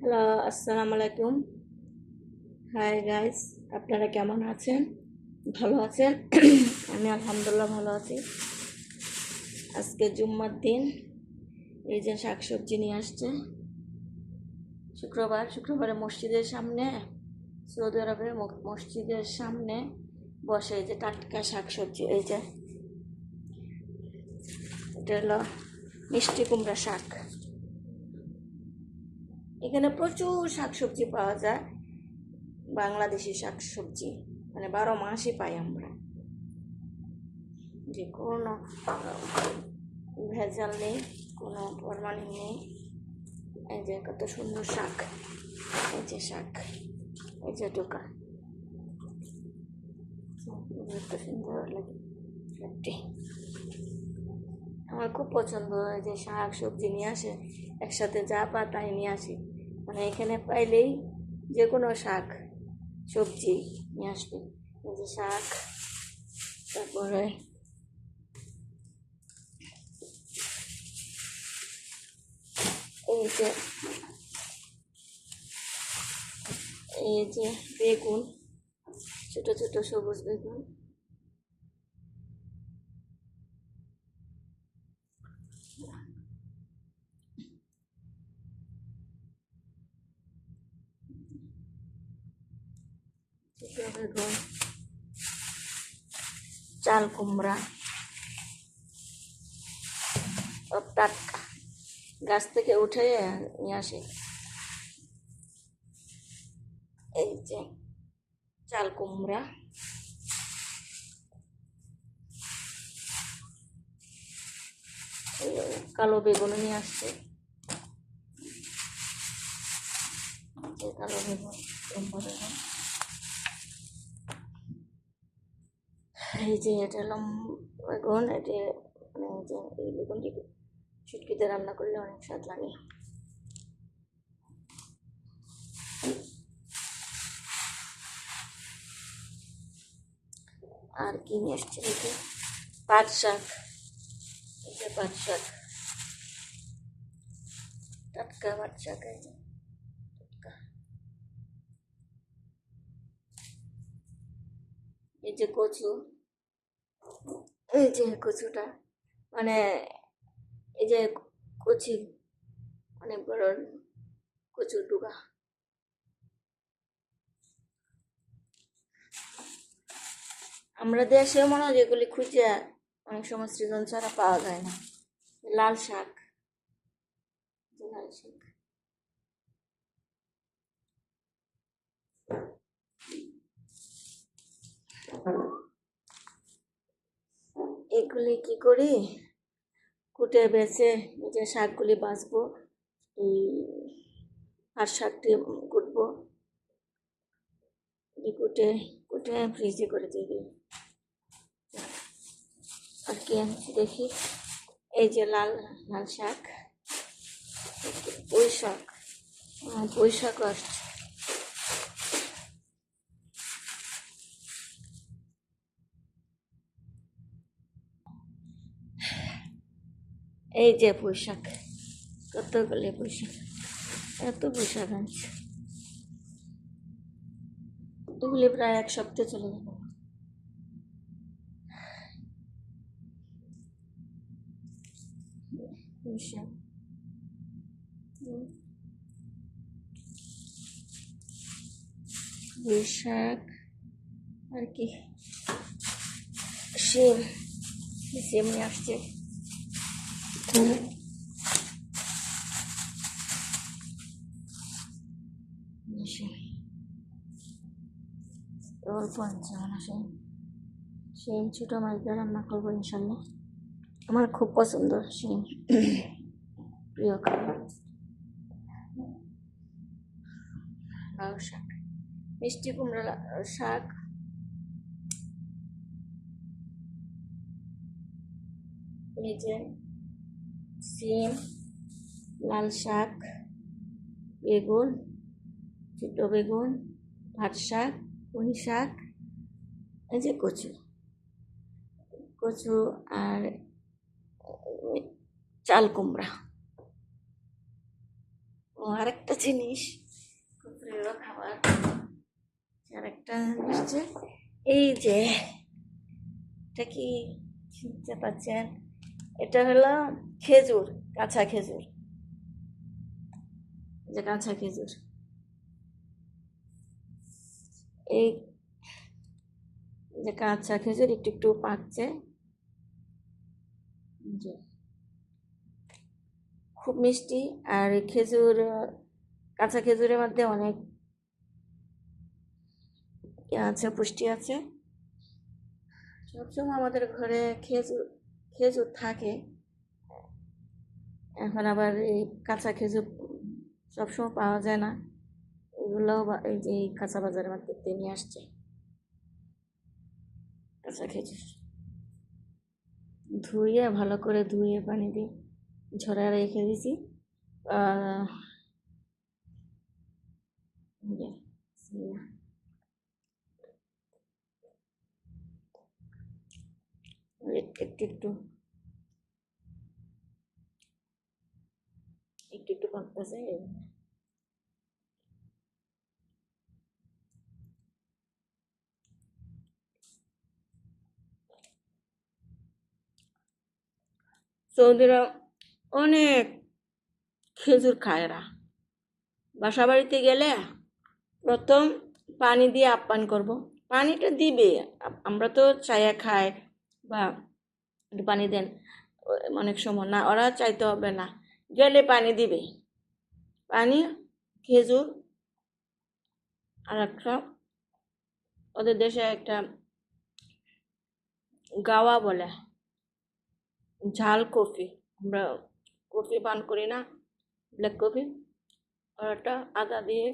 Hello আসসালামু আলাইকুম hi guys আপনারা কেমন আছেন? ভালো আছেন? আমি আলহামদুলিল্লাহ ভালো আছি। আজকে জুম্মার দিন। এই যে শাকসবজি নিয়ে আসছে। শুক্রবার। শুক্রবারে মসজিদের সামনে, সৌদি আরবের মসজিদের সামনে বসে এই যে টাটকা শাকসবজি। এই যে, এটা হলো মিষ্টি কুমড়া শাক। এখানে প্রচুর শাকসবজি পাওয়া যায়, বাংলাদেশি শাকসবজি মানে বারো মাসই পাই আমরা। যে কোনো, ভেজাল নেই, কোনো ফরমালিন নেই। এই যে কত সুন্দর শাক, এই যে শাক, এই যে টোকা কত সুন্দর লাগে আমার খুব পছন্দ হয় যে শাক সবজি নিয়ে আসে, একসাথে যা পা তাই নিয়ে আসি। মানে এখানে পাইলেই যে কোনো শাক, সবজি নিয়ে আসবে। এই যে শাক, তারপরে এই যে এই যে বেগুন, ছোটো ছোটো সবুজ বেগুন ছোট বেগুন চাল, কুমড়া। সব টাটকা গাছ থেকে উঠে নিয়ে আসে। এই যে চাল, কুমড়া। কালো বেগুন নিয়ে আসছে। কালো বেগুন লম্বা বেগুন এই যে এটা হলো বেগুন এটা মানে যে এই বেগুনটি শুটকিতে রান্না করলে অনেক স্বাদ লাগে। আর কি নিয়ে এসছে দেখি? পাট শাক। যে পাট শাক। টাটকা পাট শাক টাটকা। এই যে কচু। এই যে কচুটা মানে এই যে কচি অনেক বড় কচুর ডুগা। আমরা দেশে মনে হয় যেগুলি খুঁজে অনেক সময় সৃজন ছাড়া পাওয়া যায় না। লাল শাক লাল শাক। এগুলি কি করি? কুটে বেছে যে শাকগুলি বাছবো এই আর শাকটি কুটবো। কুটে কুটে ফ্রিজে করে দিবি আর কি দেখি, এই যে লাল লাল শাক পুঁই শাক পুঁই শাকও আসছে। এই যে পুঁই শাক কতগুলি পুঁই শাক এত পুঁই শাক আনছে এগুলি প্রায় এক সপ্তাহ চলে যাবে। পুঁই শাক হুম। পুঁই শাক আর কি? শিম শিম নিয়ে আসছে। শিম অল্প মানে শিম শিম ছোটো মাছ রান্না করব ইনশাল্লাহ। আমার খুব পছন্দ শিম প্রিয় খাবার। লাউ শাক। মিষ্টি কুমড়া শাক। এই সিম, লাল শাক, বেগুন ছোটো বেগুন, ভাত শাক, পুঁই শাক, এই যে কচু। কচু আর চাল কুমড়া। ও আরেকটা জিনিস খুব প্রিয় খাবার। আরেকটা জিনিস যে এই যে, এটা কি চিনতে পারছেন এটা হলো খেজুর, কাঁচা খেজুর। যে কাঁচা খেজুর। এই যে কাঁচা খেজুর একটু একটু পাকছে। খুব মিষ্টি আর খেজুর, কাঁচা খেজুরের মধ্যে অনেক ইয়ে আছে, পুষ্টি আছে। সবসময় আমাদের ঘরে খেজুর খেজুর থাকে। এখন আবার এই কাঁচা খেজুর সবসময় পাওয়া যায় না। এগুলোও এই যে এই কাঁচা বাজারের মার্কেট নিয়ে আসছে। কাঁচা খেজুর। ধুয়ে, ভালো করে ধুয়ে পানি দিয়ে ঝরায় রেখে দিছি আহ, এই যে, বিসমিল্লাহ। একটু একটু। একটু একটু পাকতেছে সৌদিরা অনেক খেজুর খায় এরা। বাসা বাড়িতে গেলে প্রথম পানি দিয়ে আপ্যায়ন করব। পানিটা দিবে। আমরা তো চায়া খাই বা একটু পানি দেন। অনেক সময় না, ওরা চাইতে হবে না। গেলে পানি দিবে। পানি, খেজুর আর একটা ওদের দেশে একটা গাওয়া বলে, ঝাল কফি। আমরা কফি পান করি না, ব্ল্যাক কফি। ওটা আদা দিয়ে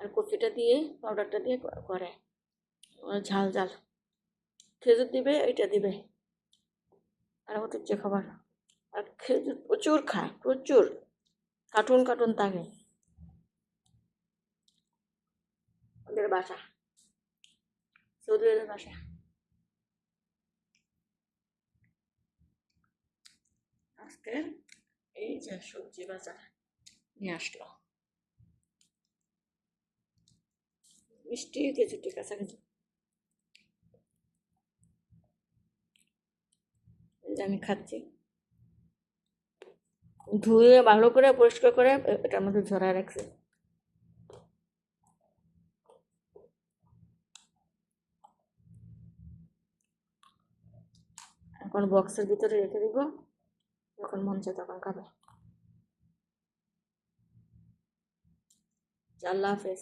আর কফিটা দিয়ে, পাউডারটা দিয়ে করে। ঝাল ঝাল। খেজুর দিবে এটা দিবে। আর ওদের যে খাবার। আর খেজুর প্রচুর খায়, প্রচুর। কার্টুন কার্টুন থাকে। ওদের বাসা। সৌদি বাসা। আজকে এই যে সবজি বাজার নিয়ে আসলো। মিষ্টি খেজুরটি কাছাকাছি এই যে আমি খাচ্ছি। ধুয়ে ভালো করে পরিষ্কার করে এটার মধ্যে ঝরায় রাখছি। এখন বক্সের ভিতরে রেখে দিব, যখন মন চায় তখন খাবে। আল্লাহ হাফেজ।